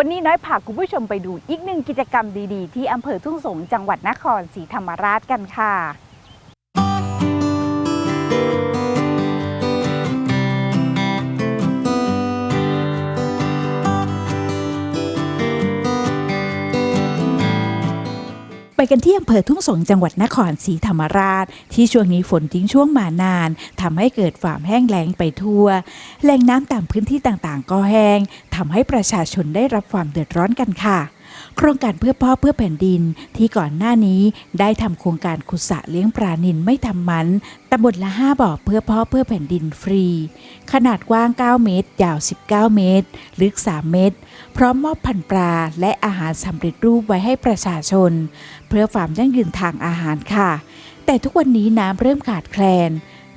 วันนี้น้อยพาคุณผู้ชมไปดูอีกหนึ่งกิจกรรมดีๆ ที่อำเภอทุ่งสงจังหวัดนครศรีธรรมราชกันค่ะ ไปกันที่อำเภอทุ่งสงจังหวัดนครศรีธรรมราช ที่ช่วงนี้ฝนทิ้งช่วงมานานทำให้เกิดฝ่ามแห้งแล้งไปทั่ว แหล่งน้ำตามพื้นที่ต่างๆ ก็แห้งทำให้ประชาชนได้รับความเดือดร้อนกันค่ะ โครงการเพื่อพ่อเพื่อแผ่นดินที่ก่อนหน้านี้ได้ทำโครงการขุดสระเลี้ยงปลานินไม่ทำมันตำบลละ 5 บ่อเพื่อพ่อเพื่อแผ่นดินฟรี ขนาดกว้าง 9 เมตร ยาว 19 เมตร ลึก 3 เมตร พร้อมมอบพันปลาและอาหารสำเร็จรูปไว้ให้ประชาชน เพื่อความยั่งยืนทางอาหารค่ะ แต่ทุกวันนี้น้ำเริ่มขาดแคลน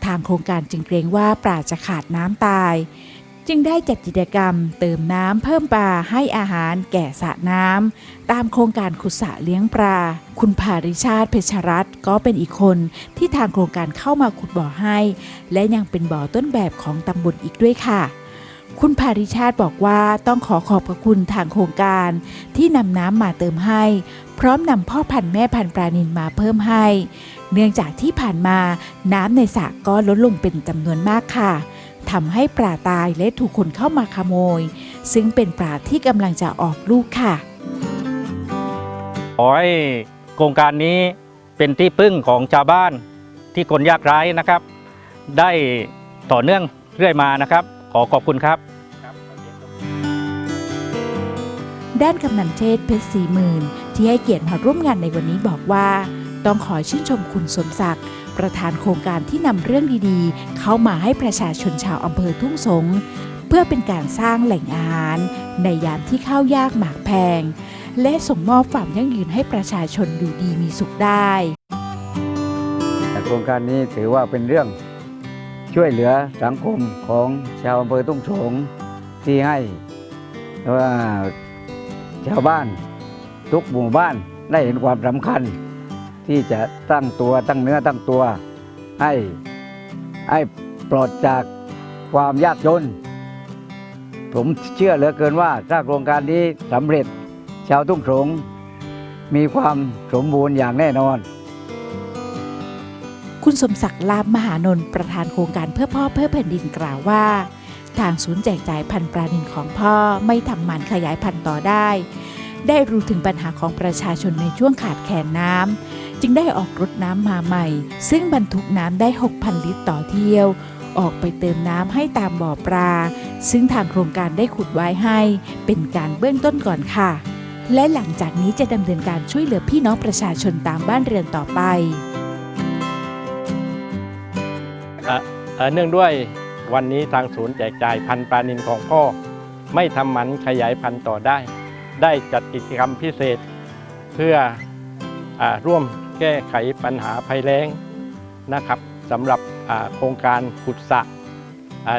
ทางโครงการจึงเกรงว่าปลาจะขาดน้ำตาย จึงได้จัดกิจกรรมเติมน้ำเพิ่มปลาให้อาหารแก่สระน้ำตามโครงการขุดสระเลี้ยงปลา คุณภาริชาติเพชรรัตน์ก็เป็นอีกคนที่ทางโครงการเข้ามาขุดบ่อให้ และยังเป็นบ่อต้นแบบของตำบลอีกด้วยค่ะคุณภาริชาติบอกว่าต้องขอขอบพระคุณทางโครงการที่นำน้ำมาเติมให้ พร้อมนำพ่อพันธุ์แม่พันธุ์ปลานินมาเพิ่มให้ เนื่องจากที่ผ่านมาน้ำในสระก็ลดลงเป็นจำนวนมากค่ะ ทำให้ปลาตายและถูกคนเข้ามาขโมย ซึ่งเป็นปลาที่กำลังจะออกลูกค่ะ ขอให้โครงการนี้เป็นที่พึ่งของชาวบ้านที่คนยากไร้นะครับ ได้ต่อเนื่องเรื่อยมานะครับ ขอขอบคุณครับ ด้านกำนันเชษฐ์เพชรสีหมื่นที่ให้เกียรติมาร่วมงานในวันนี้บอกว่า ต้องขอชื่นชมคุณสมศักดิ์ ประธานโครงการที่นำเรื่องดีๆ เข้ามาให้ประชาชนชาวอำเภอทุ่งสง เพื่อเป็นการสร้างแหล่งอาหาร ในยามที่ข้าวยากหมากแพง และส่งมอบความยั่งยืนให้ประชาชนอยู่ดีมีสุขได้โครงการนี้ถือว่าเป็นเรื่องช่วยเหลือสังคมของชาวอำเภอตุ้งสงที่ให้ว่าชาวบ้านทุกหมู่บ้านได้เห็นความสำคัญ ที่จะตั้งตัวตั้งเนื้อตั้งตัว ให้ให้ปลอดจากความยากจน ผมเชื่อเหลือเกินว่าถ้าโครงการนี้สำเร็จชาวทุ่งสงมีความสมบูรณ์อย่างแน่นอน คุณสมศักดิ์ลาบมหานนท์ประธานโครงการเพื่อพ่อเพื่อแผ่นดินกล่าวว่า ทางศูนย์แจกจ่ายพันธุ์ปลานินของพ่อไม่ทำมันขยายพันธุ์ต่อได้ ได้รู้ถึงปัญหาของประชาชนในช่วงขาดแคลนน้ำ จึงได้ออกรถน้ำมาใหม่ ซึ่งบรรทุกน้ำได้ 6,000 ลิตรต่อเที่ยว ออกไปเติมน้ำให้ตามบ่อปลา ซึ่งทางโครงการได้ขุดไว้ให้ เป็นการเบื้องต้นก่อนค่ะ และหลังจากนี้จะดำเนินการช่วยเหลือพี่น้องประชาชนตามบ้านเรือนต่อไปเนื่องด้วยวันนี้ทางศูนย์แจกจ่ายพันธุ์ปลานินของพ่อ ไม่ทำหมันขยายพันธุ์ต่อได้ ได้จัดกิจกรรมพิเศษเพื่ออร่วม แก้ไขปัญหาภัยแล้งนะครับสำหรับโครงการขุดสระ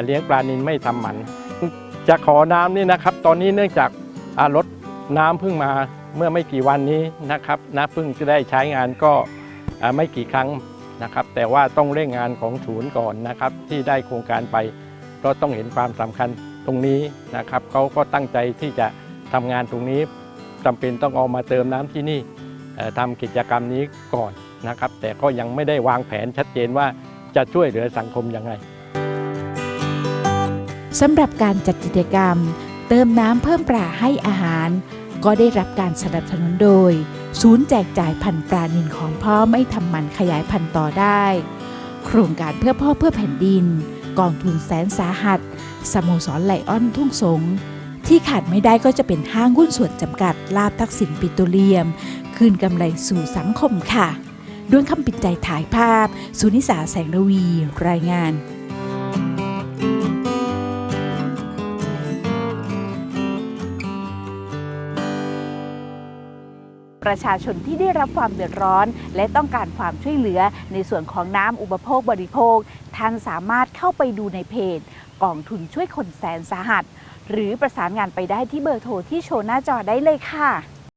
เลี้ยงปลานินไม่ทำหมัน จะขอน้ำนี่นะครับ ตอนนี้เนื่องจากรถน้ำเพิ่งมาเมื่อไม่กี่วันนี้นะครับนะเพิ่งจะได้ใช้งานก็ไม่กี่ครั้งนะครับ แต่ว่าต้องเร่งงานของศูนย์ก่อนนะครับ ที่ได้โครงการไปก็ต้องเห็นความสำคัญตรงนี้นะครับเขาก็ตั้งใจที่จะทำงานตรงนี้จำเป็นต้องเอามาเติมน้ำที่นี่ ทำกิจกรรมนี้ก่อนนะครับ แต่ก็ยังไม่ได้วางแผนชัดเจนว่าจะช่วยเหลือสังคมยังไงสำหรับการจัดกิจกรรม เติมน้ำเพิ่มปลาให้อาหาร ก็ได้รับการสนับสนุนโดย ศูนย์แจกจ่ายพันปลานินของพ่อไม่ทำมันขยายพันธุ์ต่อได้ โครงการเพื่อพ่อเพื่อแผ่นดิน กองทุนแสนสาหัส สโมสรไลออนทุ่งสง ที่ขาดไม่ได้ก็จะเป็นห้างหุ้นส่วนจำกัดลาบทักษิณปิโตรเลียม คืนกำไรสู่สังคมค่ะด้วนคำปิดใจถ่ายภาพ สุนิสาแสงระวี รายงานประชาชนที่ได้รับความเดือดร้อน และต้องการความช่วยเหลือในส่วนของน้ำอุปโภคบริโภค ท่านสามารถเข้าไปดูในเพจกองทุนช่วยคนแสนสาหัส หรือประสานงานไปได้ที่เบอร์โทรที่โชว์หน้าจอได้เลยค่ะ